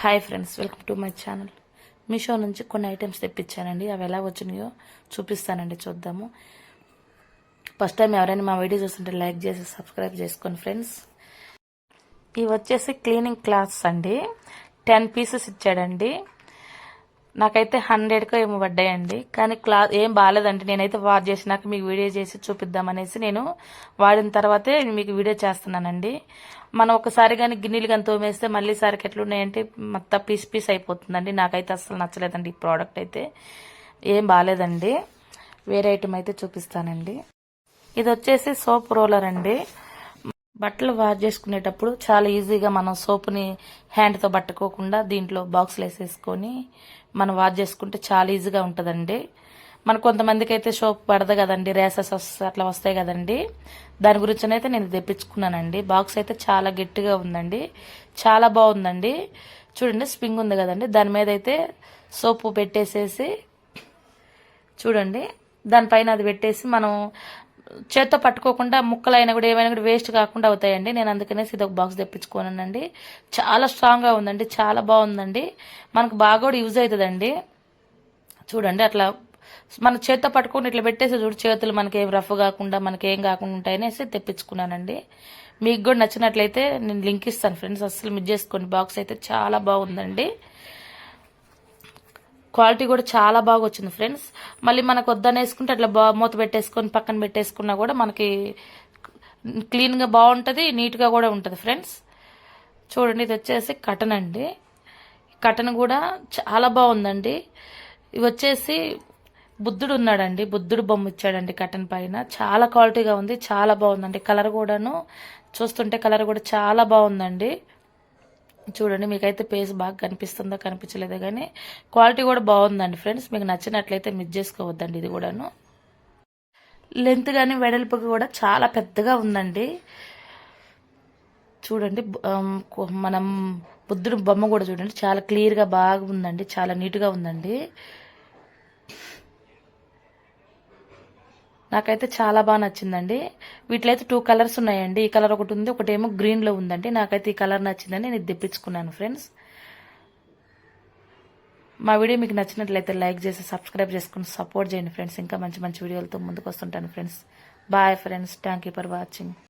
Hi friends welcome to my channel Meesho నుంచి కొన్ని items తెప్పించానండి. అవి ఎలా వచ్చినాయో చూపిస్తానండి చూద్దాము. ఫస్ట్ టైం ఎవరైనా మా వీడియో చూస్తుంటే లైక్ చేసి సబ్స్క్రైబ్ చేసుకోండి ఫ్రెండ్స్ ఇవి వచ్చేసి క్లీనింగ్ క్లాత్స్ అండి. టెన్ పీసెస్ ఇచ్చాడండి. నాకైతే హండ్రెడ్కో ఏమో పడ్డాయండి. కానీ క్లాత్ ఏం బాగాలేదండి నేనైతే వాష్ చేసినాక మీకు వీడియో చేసి చూపిద్దామనేసి నేను వాడిన తర్వాతే మీకు వీడియో చేస్తున్నానండి. మనం ఒకసారి కానీ గిన్నెలు కానీ తోమేస్తే మళ్ళీ సారికి ఎట్లున్నాయంటే మొత్తం పీస్ పీస్ అయిపోతుందండి. నాకైతే అస్సలు నచ్చలేదండి ఈ ప్రోడక్ట్ అయితే. ఏం బాగాలేదండి వేరే ఐటమ్ అయితే చూపిస్తానండి. ఇది వచ్చేసి సోప్ రోలర్ అండి. బట్టలు వాష్ చేసుకునేటప్పుడు చాలా ఈజీగా మనం సోప్ని హ్యాండ్తో పట్టుకోకుండా దీంట్లో బాక్స్లు వేసేసుకొని మనం వాష్ చేసుకుంటే చాలా ఈజీగా ఉంటుందండి. మన కొంతమందికి అయితే సోప్ పడదు కదండి రేసెస్ అట్లా వస్తాయి కదండి. దాని గురించి అయితే నేను తెప్పించుకున్నానండి. బాక్స్ అయితే చాలా గట్టిగా ఉందండి. చాలా బాగుందండి. చూడండి స్ప్రింగ్ ఉంది కదండి. దాని మీద అయితే సోపు పెట్టేసేసి చూడండి దానిపైన అది పెట్టేసి మనం చేత్తో పట్టుకోకుండా ముక్కలైనా కూడా ఏమైనా కూడా వేస్ట్ కాకుండా అవుతాయండి. నేను అందుకనేసి ఇది ఒక బాక్స్ తెప్పించుకోనండి చాలా స్ట్రాంగ్గా ఉందండి. చాలా బాగుందండి. మనకు బాగా కూడా యూజ్ అవుతుందండి. చూడండి అట్లా మన చేత్తో పట్టుకొని ఇట్లా పెట్టేసి చూడు చేతులు మనకి రఫ్ కాకుండా మనకి ఏం కాకుండా ఉంటాయనేసి తెప్పించుకున్నానండి. మీకు కూడా నచ్చినట్లయితే నేను లింక్ ఇస్తాను ఫ్రెండ్స్ అస్సలు మిస్ చేసుకోండి. బాక్స్ అయితే చాలా బాగుందండి. క్వాలిటీ కూడా చాలా బాగా వచ్చింది ఫ్రెండ్స్. మళ్ళీ మనకు వద్దని వేసుకుంటే అట్లా బా మూత పెట్టేసుకొని పక్కన పెట్టేసుకున్నా కూడా మనకి క్లీన్గా బాగుంటుంది నీట్గా కూడా ఉంటుంది ఫ్రెండ్స్. చూడండి ఇది వచ్చేసి కటన్ అండి. కటన్ కూడా చాలా బాగుందండి. ఇవి వచ్చేసి బుద్ధుడు ఉన్నాడండి. బుద్ధుడు బొమ్మ ఇచ్చాడండి కటన్ పైన. చాలా క్వాలిటీగా ఉంది చాలా బాగుందండి. కలర్ కూడాను చూస్తుంటే కలర్ కూడా చాలా బాగుందండి. చూడండి మీకైతే పేస్ బాగా కనిపిస్తుందో కనిపించలేదో కానీ క్వాలిటీ కూడా బాగుందండి ఫ్రెండ్స్. మీకు నచ్చినట్లయితే మిస్ చేసుకోవద్దండి ఇది కూడాను. లెంత్ కానీ వెడల్పు కూడా చాలా పెద్దగా ఉందండి. చూడండి మనం బుద్ధుడు బొమ్మ కూడా చూడండి చాలా క్లియర్గా బాగా ఉందండి చాలా నీట్గా ఉందండి. నాకైతే చాలా బాగా నచ్చిందండి. వీటిలో అయితే టూ కలర్స్ ఉన్నాయండి. ఈ కలర్ ఒకటి ఉంది ఒకటి ఏమో గ్రీన్లో ఉందండి. నాకైతే ఈ కలర్ నచ్చిందని నేను తెప్పించుకున్నాను ఫ్రెండ్స్ మా వీడియో మీకు నచ్చినట్లయితే లైక్ చేసి సబ్స్క్రైబ్ చేసుకుని సపోర్ట్ చేయండి ఫ్రెండ్స్ ఇంకా మంచి మంచి వీడియోలతో ముందుకు వస్తుంటాను friends bye friends thank you for watching